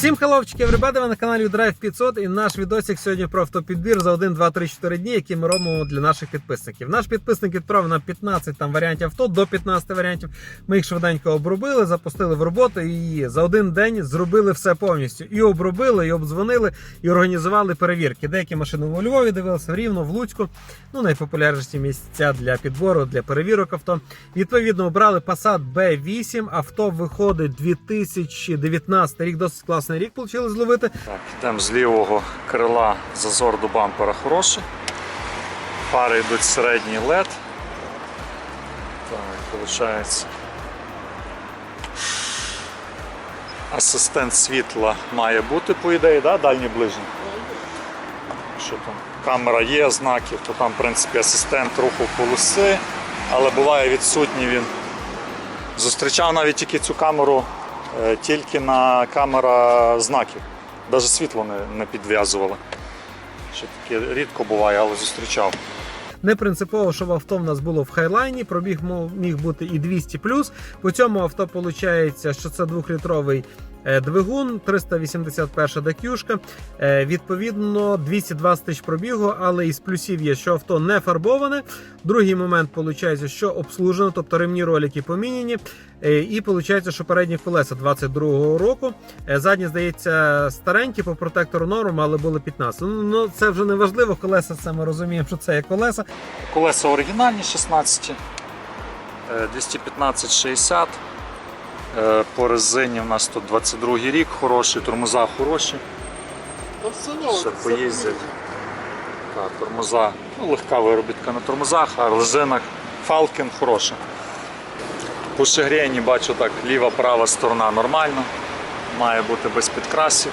Всім хеловчики, everybody, ви на каналі Drive 500 і наш відосик сьогодні про автопідбір за 1, 2, 3, 4 дні, які ми робимо для наших підписників. Наш підписник відправив нам 15 там варіантів авто до 15 варіантів. Ми їх швиденько обробили, запустили в роботу і за один день зробили все повністю. І обробили, і обдзвонили, і організували перевірки. Деякі машини у Львові дивилися в Рівно, в Луцьку. Ну, найпопулярніші місця для підбору, для перевірок авто. Відповідно, обрали Passat B8. Авто виходить 2019 рік. Досить класний рік вийшло зловити. Так, йдемо з лівого крила зазор до бампера хороший. Фари йдуть середній LED. Так, виходить. Асистент світла має бути, по ідеї, да? дальній ближній. Що там? Камера є, знаків, то там, в принципі, асистент руху полоси, але буває відсутній він. Зустрічав навіть тільки цю камеру тільки на камера знаків. Навіть світло не, не підв'язували. Що таке рідко буває, але зустрічав. Не принципово, щоб авто в нас було в хайлайні. Пробіг міг бути і 200 По цьому авто виходить, що це 2-літровий е, двигун, 381 дакюшка. Е, Відповідно, 220 тисяч пробігу, але із плюсів є, що авто не фарбоване. Другий момент виходить, що обслужено, тобто ремні ролики поміняні. Е, І виходить, що передні колеса 22-го року. Е, Задні, здається, старенькі по протектору норм, але були 15. Ну, Ну, це вже не важливо. Колеса, це ми розуміємо, що це є колеса. Колеса оригінальні 16, е, 215-60. Е, По резині в нас тут 22 рік хороший, тормоза хороші. Ще поїздять. Так, тормоза, ну, легка виробітка на тормозах, а резинах Falcon хороша. По шигрені бачу так, ліва права сторона нормально, має бути без підкрасів.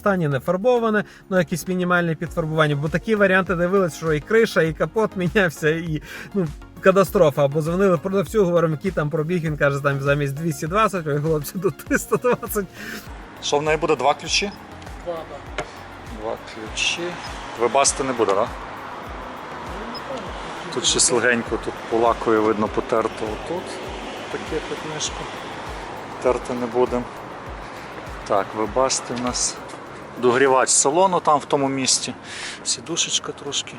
стані, не фарбоване, ну якісь мінімальні підфарбування. Бо такі варіанти дивились, що і криша, і капот мінявся, і ну. Катастрофа, або дзвонили продавцю, говоримо, який там пробіг. Він каже, там замість 220, ой, хлопці, тут 320. Що в неї буде? Два ключі? Два ключі. Вибасти не буде, так? Да? Тут щось легенько, тут полакою видно потерто отут. Таке пятнишко. Терти не будемо. Так, вибасти в нас. Догрівач салону там в тому місці. Сідушечка трошки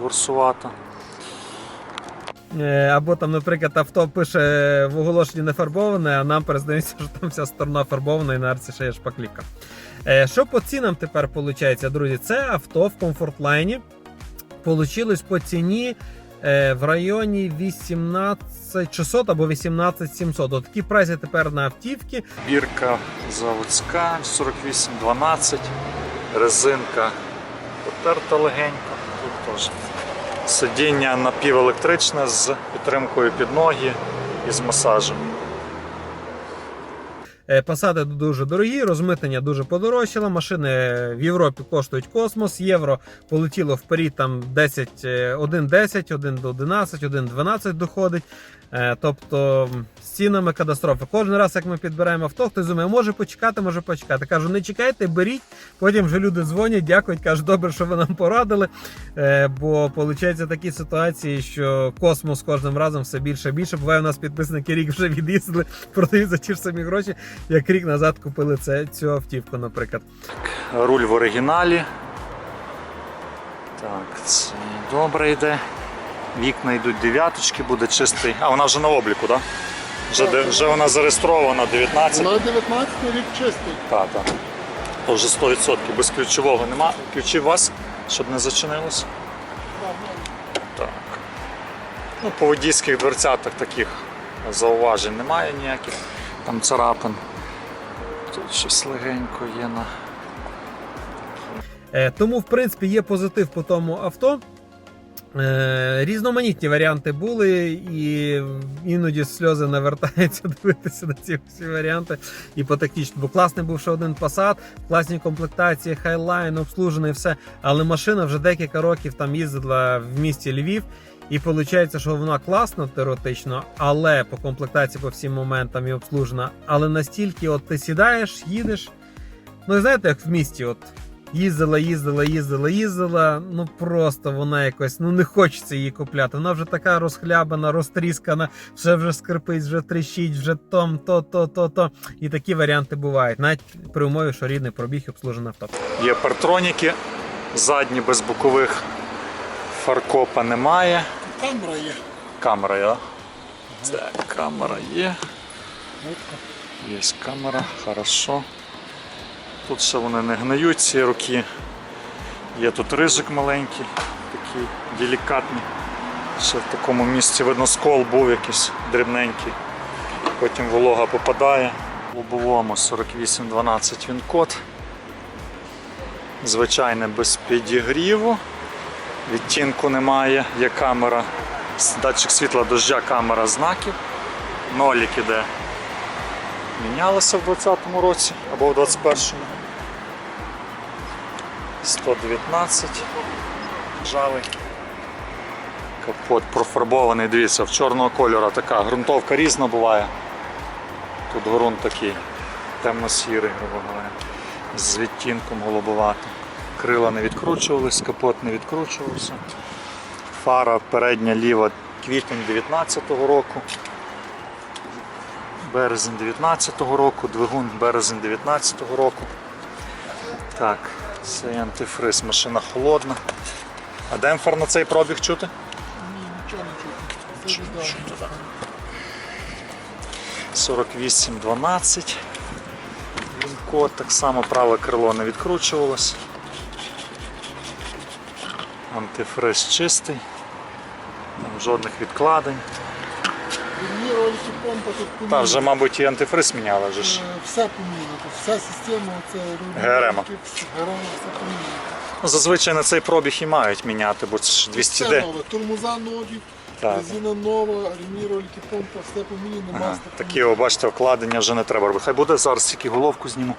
ворсувата. Е, Або там, наприклад, авто пише в оголошенні не фарбоване, а нам перездається, що там вся сторона фарбована і на арці ще є шпаклівка. Е, Що по цінам тепер виходить, друзі? Це авто в комфортлайні. Получилось по ціні е, в районі 18600 або 18700. От такі прайси тепер на автівки. Бірка заводська 4812, резинка потерта легенько, тут теж. Сидіння напівелектричне з підтримкою під ноги і з масажем. Е, Пасади дуже дорогі, розмитнення дуже подорожчало. Машини в Європі коштують космос. Євро полетіло вперед там 10, е, 1,10, 1 до 11, 1,12 доходить. Е, Тобто з цінами катастрофа. Кожен раз, як ми підбираємо авто, хтось думає, може почекати, може почекати. Кажу, не чекайте, беріть. Потім вже люди дзвонять, дякують, кажуть, добре, що ви нам порадили. Е, Бо виходить такі ситуації, що космос кожним разом все більше і більше. Буває, у нас підписники рік вже від'їздили, продають за ті ж самі гроші, як рік назад купили це, цю автівку, наприклад. Руль в оригіналі. Так, це добре йде. Вікна йдуть дев'яточки, буде чистий. А вона вже на обліку, так? Да? Вже, де- вже вона зареєстрована 19. На 19 рік чистий. Так, так. То вже 100%. Без ключового нема. Ключі у вас, щоб не зачинилося? Так. Ну, по водійських дверцятах таких зауважень немає ніяких. Там царапин. Тут щось легенько є на. Е, Тому, в принципі, є позитив по тому авто. Е, різноманітні варіанти були, і іноді сльози навертаються дивитися на ці всі варіанти. І по тактично, бо класний був ще один Passat, класні комплектації, хайлайн, обслужений, все. Але машина вже декілька років там їздила в місті Львів. І виходить, що вона класна теоретично, але по комплектації по всім моментам і обслужена. Але настільки, от ти сідаєш, їдеш. Ну і знаєте, як в місті, от їздила, їздила, їздила, їздила. Ну просто вона якось ну не хочеться її купляти. Вона вже така розхлябана, розтріскана, все вже скрипить, вже тріщить, вже том, то, то, то, то. І такі варіанти бувають. Навіть при умові, що рідний пробіг і обслужене авто. Є партроніки, задні без бокових фаркопа немає. Камера є. Камера є. Це камера є. Є камера, хорошо. Тут ще вони не гниють ці руки. Є тут рижик маленький, такий делікатний. Ще в такому місці видно скол був якийсь дрібненький. Потім волога попадає. В лобовому 4812 він код. Звичайне без підігріву. Відтінку немає, є камера, датчик світла дождя, камера знаків. Нолік іде. Мінялося в 20-му році або в 21-му. 119. Жавий. Капот профарбований, дивіться, в чорного кольору така ґрунтовка різна буває. Тут ґрунт такий темно-сірий, грубо говоря, з відтінком голубоватим. Крила не відкручувались, капот не відкручувався. Фара передня ліва квітень 19-го року. Березень 19-го року, двигун березень 19-го року. Так, це антифриз, машина холодна. А демпфер на цей пробіг чути? Ні, нічого не чути. Це віддав. 48-12. Код так само праве крило не відкручувалось. Антифриз чистий. Там жодних відкладень. Ролики помпа тут Та вже, мабуть, і антифриз міняли вже ж. Е, Все. Тут Вся система, це ГРМ. ГРМ, все поміняно. Ну, зазвичай на цей пробіг і мають міняти, бо це ж 200 Все нове. Тормоза нові, Так. резина нова, ремірольки, помпа, все поміняно, Ага, масло такі, о, бачите, вкладення вже не треба робити. Хай буде зараз тільки головку зніму.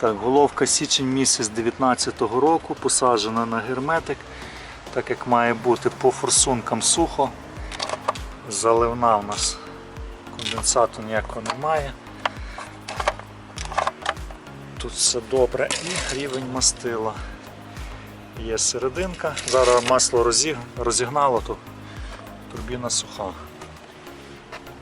Так, головка січень місяць 19-го року, посаджена на герметик, так як має бути по форсункам сухо. Заливна в нас конденсату ніякого немає. Тут все добре і рівень мастила. Є серединка. Зараз масло розіг... розігнало, то турбіна суха.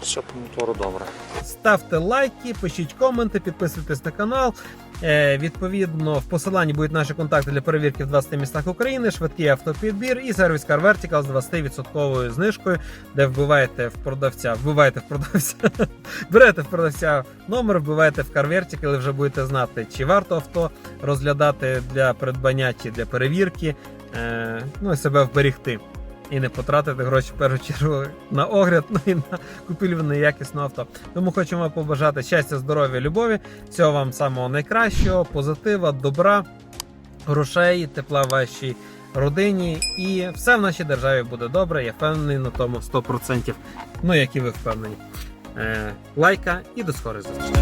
Все по мотору добре. Ставте лайки, пишіть коменти, підписуйтесь на канал. Е, відповідно, в посиланні будуть наші контакти для перевірки в 20 містах України, швидкий автопідбір і сервіс Car Vertical з 20% знижкою, де вбиваєте в продавця, вбиваєте в продавця, берете в продавця номер, вбиваєте в Car Vertical і вже будете знати, чи варто авто розглядати для придбання чи для перевірки, е, ну і себе вберігти. І не потратити гроші в першу чергу на огляд, ну і на купівлю неякісного авто. Тому хочемо побажати щастя, здоров'я, любові, всього вам самого найкращого, позитива, добра, грошей, тепла вашій родині. І все в нашій державі буде добре. Я впевнений на тому 100%. Ну як і ви впевнені. Е, лайка і до скорої зустрічі.